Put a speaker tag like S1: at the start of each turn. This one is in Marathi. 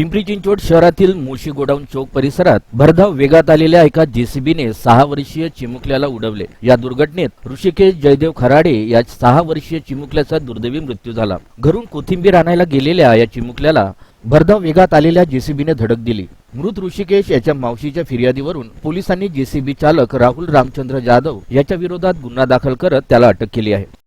S1: पिंपरी चिंचवड शहरातील मुळशी गोडाऊन चौक परिसरात भरधाव वेगात आलेल्या एका जेसीबीने सहा वर्षीय चिमुकल्याला उडवले. या दुर्घटनेत ऋषिकेश जयदेव खराडे या सहा वर्षीय चिमुकल्याचा दुर्दैवी मृत्यू झाला. घरून कोथिंबीर आणायला गेलेल्या या चिमुकल्याला भरधाव वेगात आलेल्या जेसीबीने धडक दिली. मृत ऋषिकेश याच्या मावशीच्या फिर्यादीवरून पोलिसांनी जेसीबी चालक राहुल रामचंद्र जाधव याच्या विरोधात गुन्हा दाखल करत त्याला अटक केली आहे.